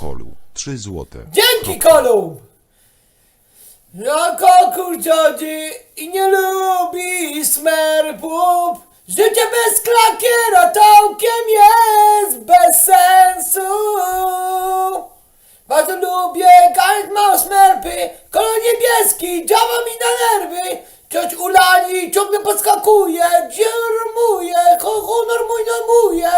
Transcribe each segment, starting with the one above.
Kolu, 3 złote. Dzięki Kolu! Jako kurczodzi i nie lubi smerpów Życie bez klakiera całkiem jest bez sensu Bardzo lubię garnek mało smerpy Kolor niebieski działa mi na nerwy Cioć ulani ciągle podskakuje Dziermuje, honor mój normuje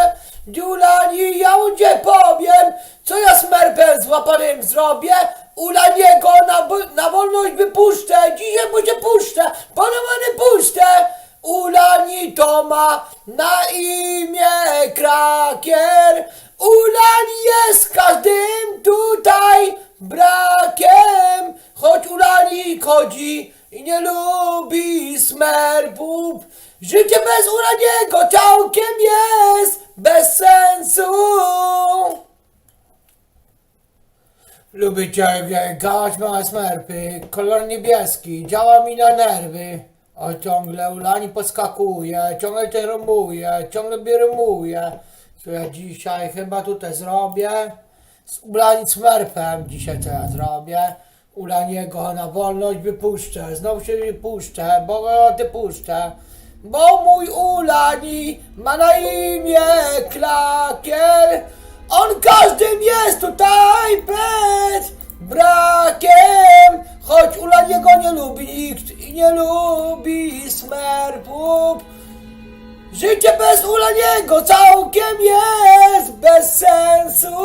Dziulani, ja mu gdzie powiem Co ja smerpem złapanym zrobię? Ulaniego na, na wolność wypuszczę Dzisiaj mu się puszczę Panowany puszczę. Ulani to ma na imię Krakier. Ulani jest każdym tutaj brakiem. Choć Ulani chodzi i nie lubi smerpów Życie bez Ulaniego całkiem jest bez sensu Lubię ciebie, gać małe smerpy, kolor niebieski, działa mi na nerwy. A ciągle ulani podskakuje, ciągle cię rymuje, ciągle mnie rymuje. Co ja dzisiaj chyba tutaj zrobię? Z ulani smerpem dzisiaj co ja zrobię? Ulaniego na wolność wypuszczę, znowu się wypuszczę, bo go puszczę. Bo mój ulani ma na imię Klakier. On każdym jest tutaj bez brakiem, choć Ulaniego nie lubi nikt i nie lubi smerfów. Życie bez Ulaniego całkiem jest bez sensu.